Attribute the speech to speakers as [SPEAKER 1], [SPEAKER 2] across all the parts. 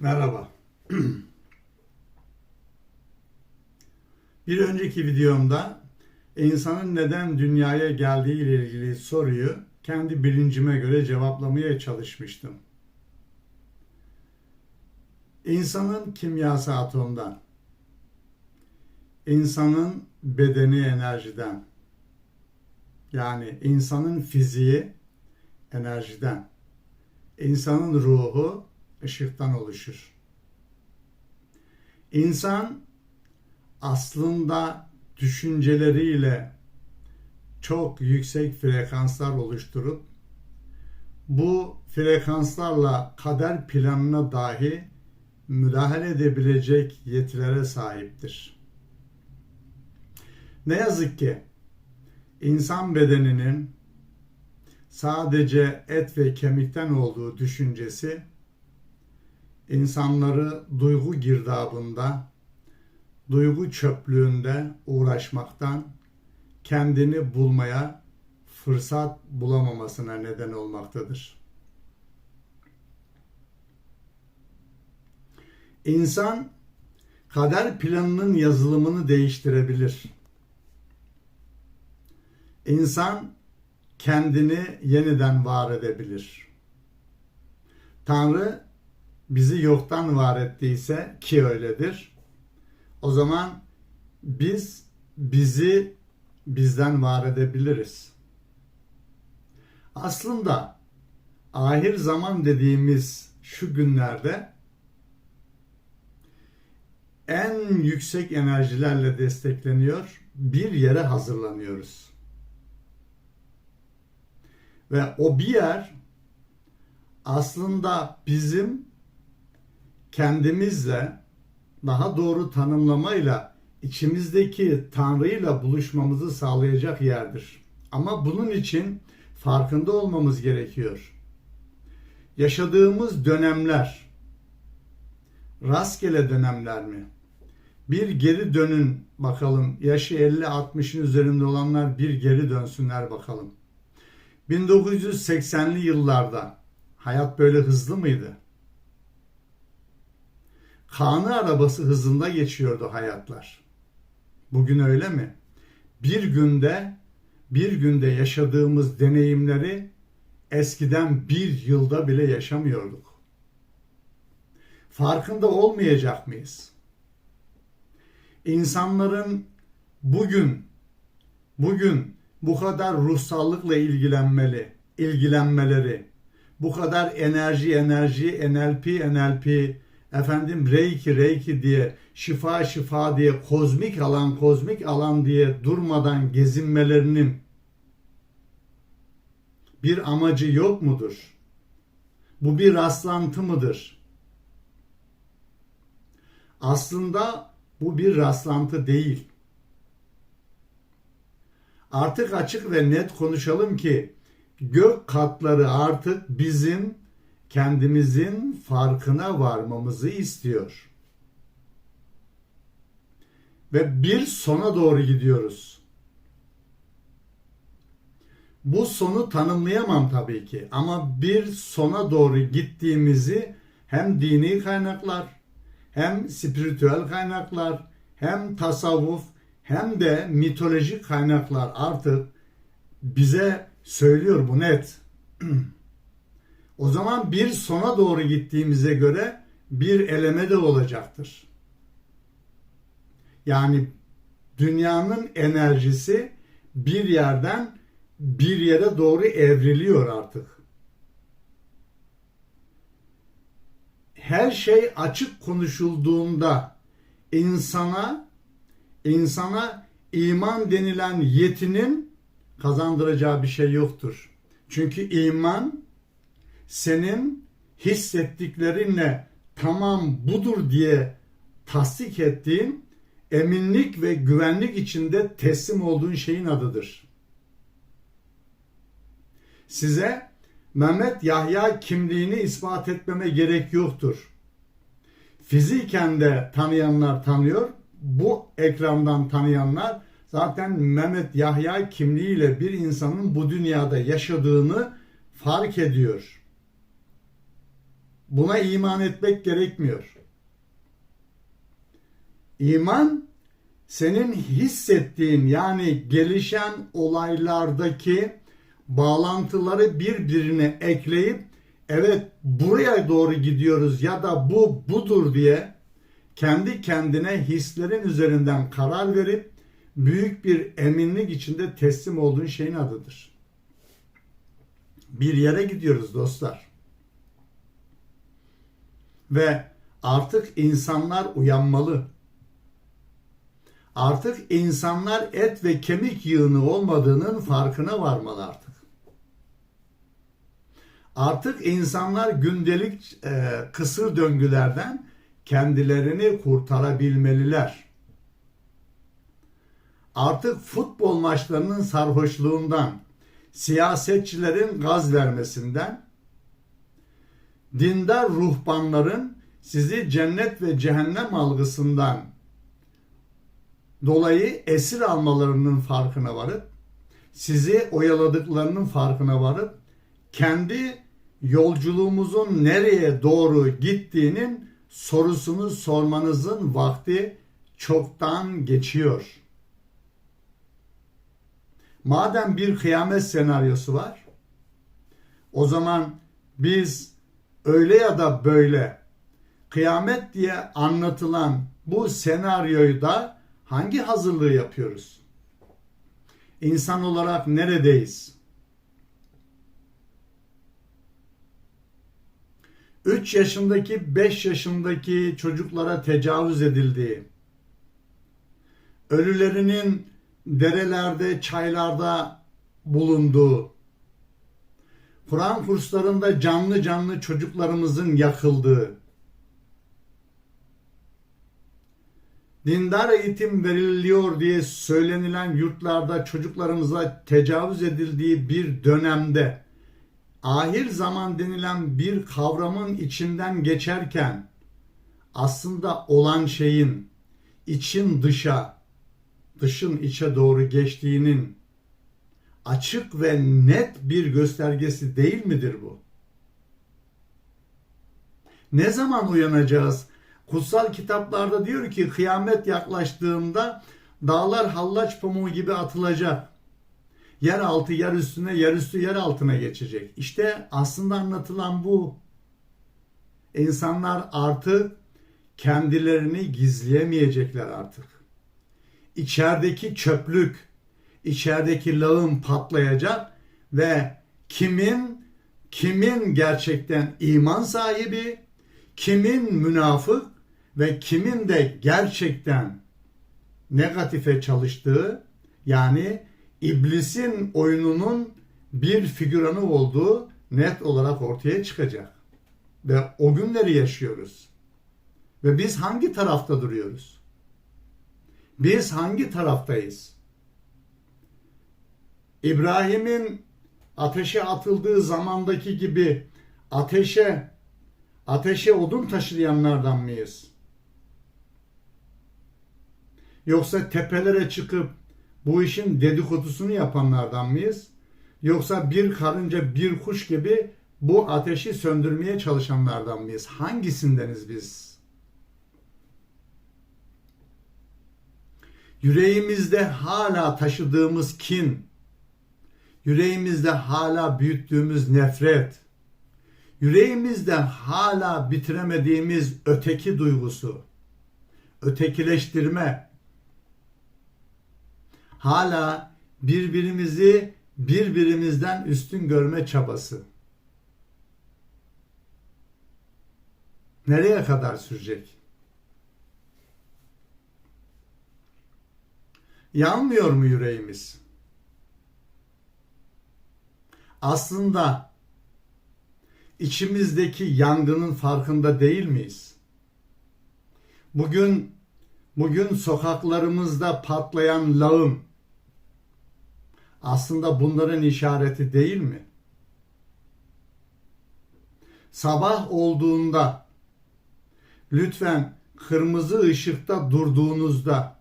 [SPEAKER 1] Merhaba. Bir önceki videomda insanın neden dünyaya geldiği ile ilgili soruyu kendi bilincime göre cevaplamaya çalışmıştım. İnsanın kimyası atomdan, insanın bedeni enerjiden, yani insanın fiziği enerjiden, insanın ruhu ışıktan oluşur. İnsan aslında düşünceleriyle çok yüksek frekanslar oluşturup bu frekanslarla kader planına dahi müdahale edebilecek yetilere sahiptir. Ne yazık ki insan bedeninin sadece et ve kemikten olduğu düşüncesi insanları duygu girdabında, duygu çöplüğünde uğraşmaktan kendini bulmaya fırsat bulamamasına neden olmaktadır. İnsan kader planının yazılımını değiştirebilir. İnsan kendini yeniden var edebilir. Tanrı bizi yoktan var ettiyse ki öyledir. O zaman biz bizi bizden var edebiliriz. Aslında ahir zaman dediğimiz şu günlerde en yüksek enerjilerle destekleniyor. Bir yere hazırlanıyoruz. Ve o bir yer aslında bizim kendimizle daha doğru tanımlamayla içimizdeki Tanrı'yla buluşmamızı sağlayacak yerdir. Ama bunun için farkında olmamız gerekiyor. Yaşadığımız dönemler rastgele dönemler mi? Bir geri dönün bakalım. Yaşı 50-60'ın üzerinde olanlar bir geri dönsünler bakalım. 1980'li yıllarda hayat böyle hızlı mıydı? Kanı arabası hızında geçiyordu hayatlar. Bugün öyle mi? Bir günde bir günde yaşadığımız deneyimleri eskiden bir yılda bile yaşamıyorduk. Farkında olmayacak mıyız? İnsanların bugün bugün bu kadar ruhsallıkla ilgilenmeli, ilgilenmeleri, bu kadar enerji enerji NLP NLP efendim reiki reiki diye şifa şifa diye kozmik alan kozmik alan diye durmadan gezinmelerinin bir amacı yok mudur? Bu bir rastlantı mıdır? Aslında bu bir rastlantı değil. Artık açık ve net konuşalım ki gök katları artık bizim kendimizin farkına varmamızı istiyor. Ve bir sona doğru gidiyoruz. Bu sonu tanımlayamam tabii ki ama bir sona doğru gittiğimizi hem dini kaynaklar, hem spiritüel kaynaklar, hem tasavvuf, hem de mitolojik kaynaklar artık bize söylüyor bu net. O zaman bir sona doğru gittiğimize göre bir eleme de olacaktır. Yani dünyanın enerjisi bir yerden bir yere doğru evriliyor artık. Her şey açık konuşulduğunda insana insana iman denilen yetinin kazandıracağı bir şey yoktur. Çünkü iman senin hissettiklerinle tamam budur diye tasdik ettiğin eminlik ve güvenlik içinde teslim olduğun şeyin adıdır. Size Mehmet Yahya kimliğini ispat etmeme gerek yoktur. Fiziken de tanıyanlar tanıyor. Bu ekrandan tanıyanlar zaten Mehmet Yahya kimliğiyle bir insanın bu dünyada yaşadığını fark ediyor. Buna iman etmek gerekmiyor. İman senin hissettiğin yani gelişen olaylardaki bağlantıları birbirine ekleyip evet buraya doğru gidiyoruz ya da bu budur diye kendi kendine hislerin üzerinden karar verip büyük bir eminlik içinde teslim olduğun şeyin adıdır. Bir yere gidiyoruz dostlar. Ve artık insanlar uyanmalı. Artık insanlar et ve kemik yığını olmadığının farkına varmalı artık. Artık insanlar gündelik e, kısır döngülerden kendilerini kurtarabilmeliler. Artık futbol maçlarının sarhoşluğundan, siyasetçilerin gaz vermesinden, dindar ruhbanların sizi cennet ve cehennem algısından dolayı esir almalarının farkına varıp sizi oyaladıklarının farkına varıp kendi yolculuğumuzun nereye doğru gittiğinin sorusunu sormanızın vakti çoktan geçiyor. Madem bir kıyamet senaryosu var, o zaman biz öyle ya da böyle kıyamet diye anlatılan bu senaryoyu da hangi hazırlığı yapıyoruz? İnsan olarak neredeyiz? 3 yaşındaki 5 yaşındaki çocuklara tecavüz edildiği, ölülerinin derelerde, çaylarda bulunduğu, Kur'an kurslarında canlı canlı çocuklarımızın yakıldığı, dindar eğitim veriliyor diye söylenilen yurtlarda çocuklarımıza tecavüz edildiği bir dönemde ahir zaman denilen bir kavramın içinden geçerken aslında olan şeyin için dışa, dışın içe doğru geçtiğinin açık ve net bir göstergesi değil midir bu? Ne zaman uyanacağız? Kutsal kitaplarda diyor ki kıyamet yaklaştığında dağlar hallaç pamuğu gibi atılacak. Yer altı yer üstüne, yer üstü yer altına geçecek. İşte aslında anlatılan bu. İnsanlar artık kendilerini gizleyemeyecekler artık. İçerideki çöplük, içerideki lağım patlayacak ve kimin kimin gerçekten iman sahibi, kimin münafık ve kimin de gerçekten negatife çalıştığı yani iblisin oyununun bir figüranı olduğu net olarak ortaya çıkacak. Ve o günleri yaşıyoruz. Ve biz hangi tarafta duruyoruz? Biz hangi taraftayız? İbrahim'in ateşe atıldığı zamandaki gibi ateşe ateşe odun taşıyanlardan mıyız? Yoksa tepelere çıkıp bu işin dedikodusunu yapanlardan mıyız? Yoksa bir karınca bir kuş gibi bu ateşi söndürmeye çalışanlardan mıyız? Hangisindeniz biz? Yüreğimizde hala taşıdığımız kin, yüreğimizde hala büyüttüğümüz nefret, yüreğimizde hala bitiremediğimiz öteki duygusu, ötekileştirme, hala birbirimizi birbirimizden üstün görme çabası. Nereye kadar sürecek? Yanmıyor mu yüreğimiz? Aslında içimizdeki yangının farkında değil miyiz? Bugün bugün sokaklarımızda patlayan lağım aslında bunların işareti değil mi? Sabah olduğunda lütfen kırmızı ışıkta durduğunuzda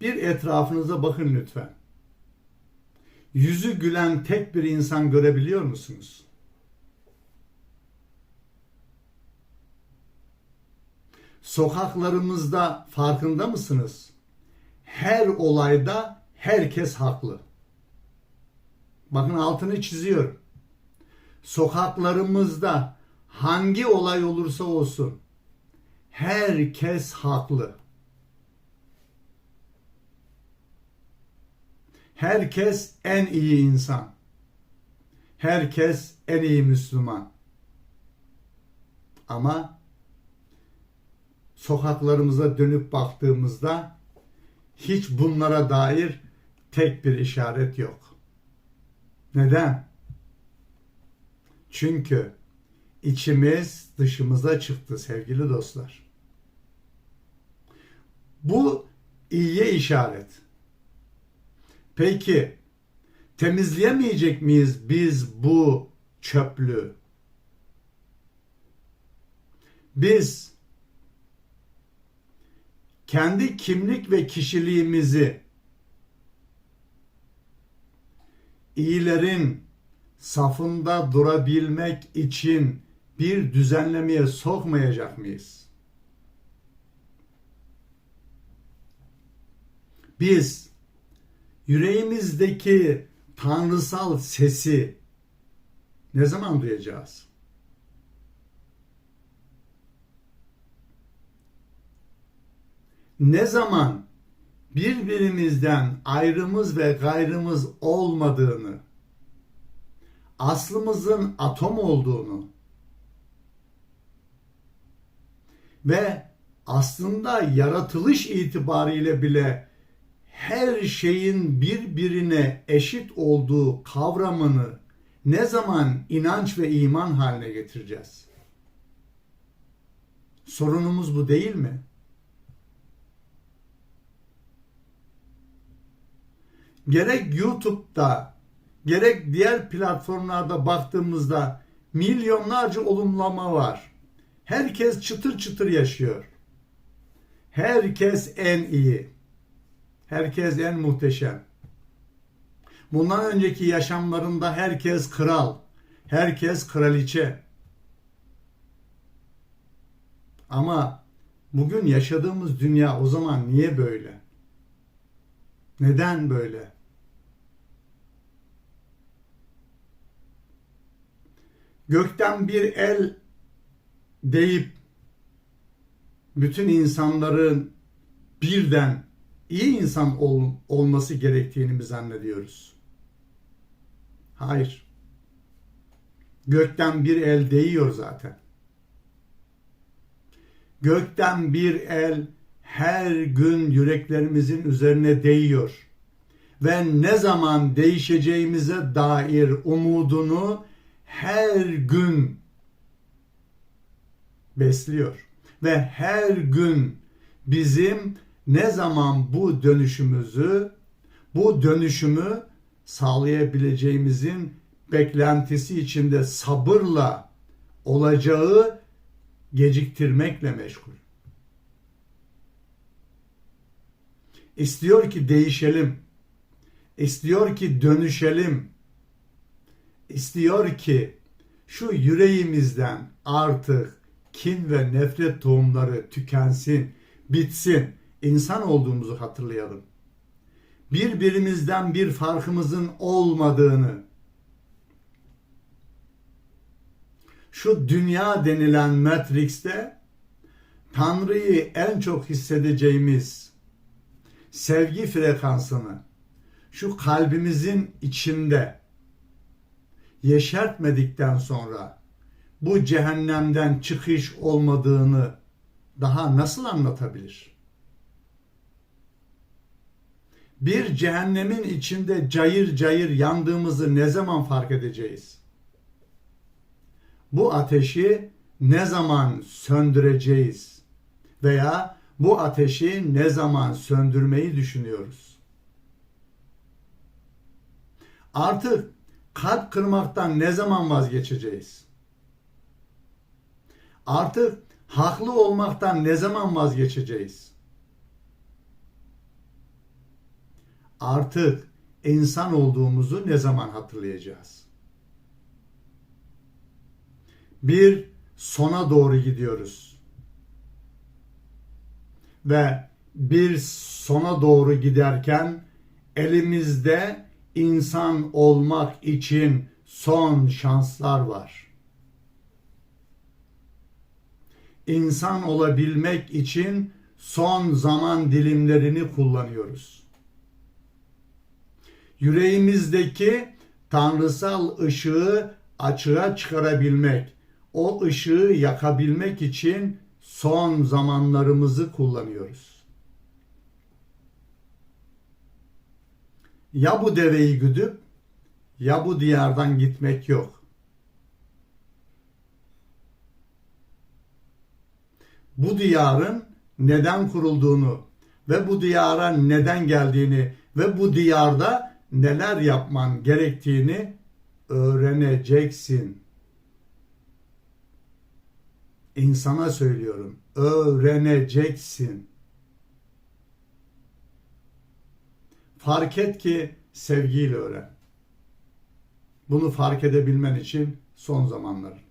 [SPEAKER 1] bir etrafınıza bakın lütfen yüzü gülen tek bir insan görebiliyor musunuz? Sokaklarımızda farkında mısınız? Her olayda herkes haklı. Bakın altını çiziyorum. Sokaklarımızda hangi olay olursa olsun herkes haklı. Herkes en iyi insan. Herkes en iyi Müslüman. Ama sokaklarımıza dönüp baktığımızda hiç bunlara dair tek bir işaret yok. Neden? Çünkü içimiz dışımıza çıktı sevgili dostlar. Bu iyiye işaret. Peki temizleyemeyecek miyiz biz bu çöplüğü? Biz kendi kimlik ve kişiliğimizi iyilerin safında durabilmek için bir düzenlemeye sokmayacak mıyız? Biz yüreğimizdeki tanrısal sesi ne zaman duyacağız? Ne zaman birbirimizden ayrımız ve gayrımız olmadığını, aslımızın atom olduğunu ve aslında yaratılış itibariyle bile her şeyin birbirine eşit olduğu kavramını ne zaman inanç ve iman haline getireceğiz? Sorunumuz bu değil mi? Gerek YouTube'da gerek diğer platformlarda baktığımızda milyonlarca olumlama var. Herkes çıtır çıtır yaşıyor. Herkes en iyi. Herkes en muhteşem. Bundan önceki yaşamlarında herkes kral, herkes kraliçe. Ama bugün yaşadığımız dünya o zaman niye böyle? Neden böyle? Gökten bir el deyip bütün insanların birden iyi insan ol, olması gerektiğini mi zannediyoruz? Hayır. Gökten bir el değiyor zaten. Gökten bir el her gün yüreklerimizin üzerine değiyor. Ve ne zaman değişeceğimize dair umudunu her gün besliyor. Ve her gün bizim ne zaman bu dönüşümüzü, bu dönüşümü sağlayabileceğimizin beklentisi içinde sabırla olacağı geciktirmekle meşgul. İstiyor ki değişelim. İstiyor ki dönüşelim. İstiyor ki şu yüreğimizden artık kin ve nefret tohumları tükensin, bitsin insan olduğumuzu hatırlayalım. Birbirimizden bir farkımızın olmadığını, şu dünya denilen Matrix'te Tanrı'yı en çok hissedeceğimiz sevgi frekansını şu kalbimizin içinde yeşertmedikten sonra bu cehennemden çıkış olmadığını daha nasıl anlatabilir? Bir cehennemin içinde cayır cayır yandığımızı ne zaman fark edeceğiz? Bu ateşi ne zaman söndüreceğiz? Veya bu ateşi ne zaman söndürmeyi düşünüyoruz? Artık kalp kırmaktan ne zaman vazgeçeceğiz? Artık haklı olmaktan ne zaman vazgeçeceğiz? Artık insan olduğumuzu ne zaman hatırlayacağız? Bir sona doğru gidiyoruz. ve bir sona doğru giderken elimizde insan olmak için son şanslar var. İnsan olabilmek için son zaman dilimlerini kullanıyoruz. Yüreğimizdeki tanrısal ışığı açığa çıkarabilmek, o ışığı yakabilmek için son zamanlarımızı kullanıyoruz. Ya bu deveyi güdüp ya bu diyardan gitmek yok. Bu diyarın neden kurulduğunu ve bu diyara neden geldiğini ve bu diyarda neler yapman gerektiğini öğreneceksin. İnsana söylüyorum. Öğreneceksin. Fark et ki sevgiyle öğren. Bunu fark edebilmen için son zamanların.